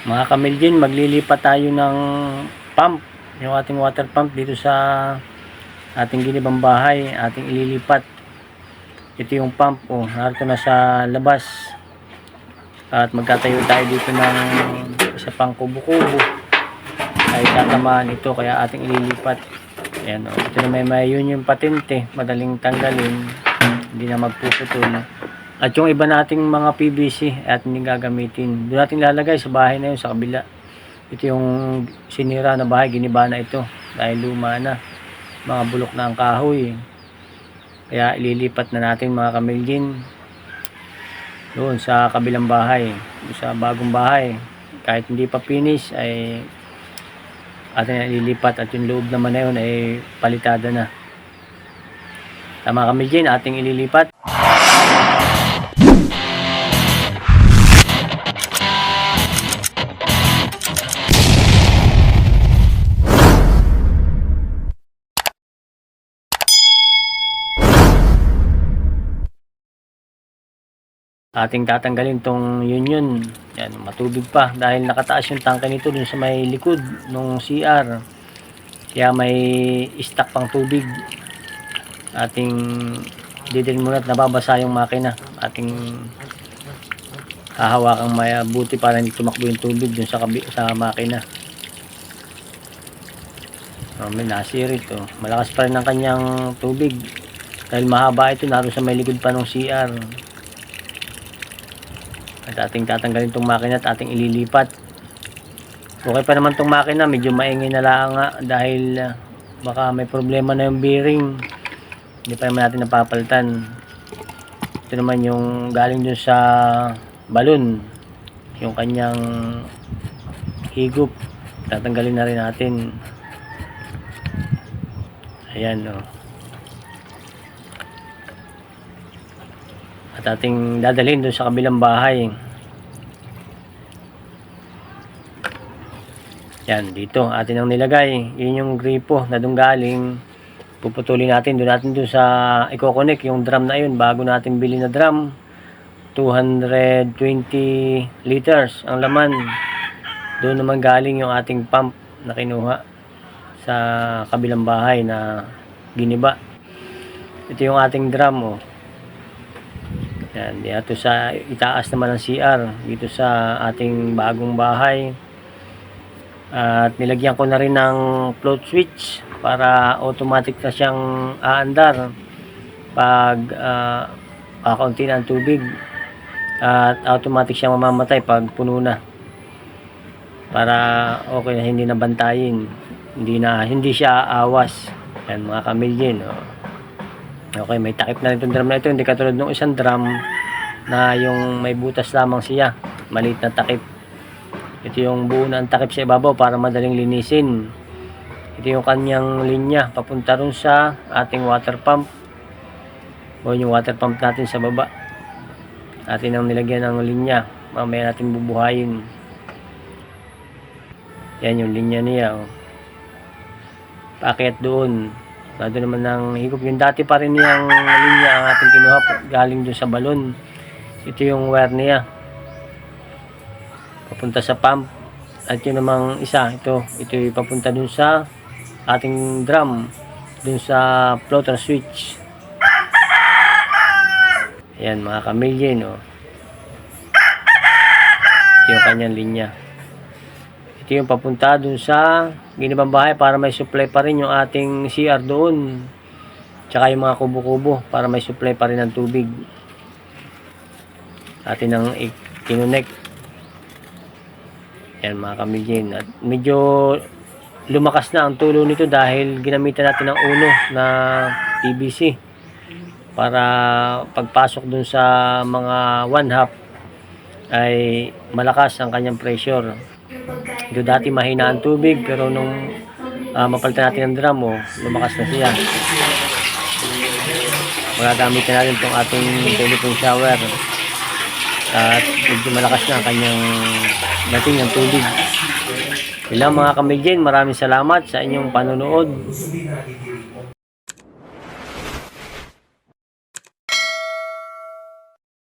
Mga kamilgin, maglilipat tayo ng pump, yung ating water pump dito sa ating ginibang bahay, ating ililipat. Ito yung pump, oh, narito na sa labas. At magkatayo tayo dito ng isa pang kubo-kubo. Ay tatamaan ito, kaya ating ililipat. Ayan, oh. Ito na may may yun yung patente, madaling tanggalin, hindi na magpuputol. At yung iba nating mga PVC at hindi gagamitin. Doon natin lalagay sa bahay na yun, sa kabila. Ito yung sinira na bahay, giniba na ito. Dahil luma na. Mga bulok na ang kahoy. Kaya ililipat na natin mga kamilgin. Doon sa kabilang bahay. Sa bagong bahay. Kahit hindi pa finish ay atin na ililipat at yung loob naman na yun ay palitada na. Tama kamilgin, ating ililipat. Ating tatanggalin tong union. Yan matubig pa dahil nakataas yung tangke nito dun sa may likod nung CR kaya may stock pang tubig. Ating didin muna at nababasa yung makina ating hahawakang mabuti para hindi tumakbo yung tubig dun sa, kabi, sa makina oh, may nasirit oh. malakas pa rin ang kanyang tubig dahil mahaba ito naroon sa may likod pa ng CR at ating tatanggalin tong makina at ating ililipat. Okay pa naman tong makina, medyo maingay na lang nga dahil ah, baka may problema na yung bearing. Hindi pa naman natin napapalitan. Ito naman yung galing dun sa balon. Yung kanyang higop. Tatanggalin na rin natin. Ayan o. at ating dadalhin doon sa kabilang bahay. Yan, dito, atin ang nilagay. Yun yung gripo na doon galing. Puputulin natin, doon natin doon sa i-connect yung drum na yun bago natin bili na drum. 220 liters ang laman. Doon naman galing yung ating pump na kinuha sa kabilang bahay na giniba. Ito yung ating drum, oh. Yan, dito sa itaas naman ng CR dito sa ating bagong bahay. At nilagyan ko na rin ng float switch para automatic na siyang aandar pag uh, kakaunti na ang tubig at automatic siyang mamamatay pag puno na para okay na hindi na bantayin hindi na hindi siya awas yan mga kamilyin oh. Okay, may takip na rin itong drum na ito. Hindi katulad ng isang drum na yung may butas lamang siya. Maliit na takip. Ito yung buo na takip sa ibabaw para madaling linisin. Ito yung kanyang linya papunta rin sa ating water pump. O yung water pump natin sa baba. Atin ang nilagyan ng linya. Mamaya natin bubuhayin. Yan yung linya niya. Oh. Paakyat doon. Nado naman ng higop. Yung dati pa rin niyang linya ang ating kinuha galing dun sa balon. Ito yung wire niya. Papunta sa pump. At yun namang isa. Ito. Ito yung papunta dun sa ating drum. Dun sa floater switch. Ayan mga kamilye no. Ito yung kanyang linya. Ito yung papunta dun sa ginibang bahay para may supply pa rin yung ating CR doon. Tsaka yung mga kubo-kubo para may supply pa rin ng tubig. Atin ang kinunek. Yan mga kamigin. At medyo lumakas na ang tulo nito dahil ginamitan natin ng uno na PVC para pagpasok dun sa mga one half ay malakas ang kanyang pressure. Ito dati mahina ang tubig pero nung uh, mapalitan natin ang drum oh, lumakas na siya. Magagamit na natin itong ating telephone shower. At medyo malakas na ang kanyang dating ng tubig. Ilang mga kamiljen, maraming salamat sa inyong panonood.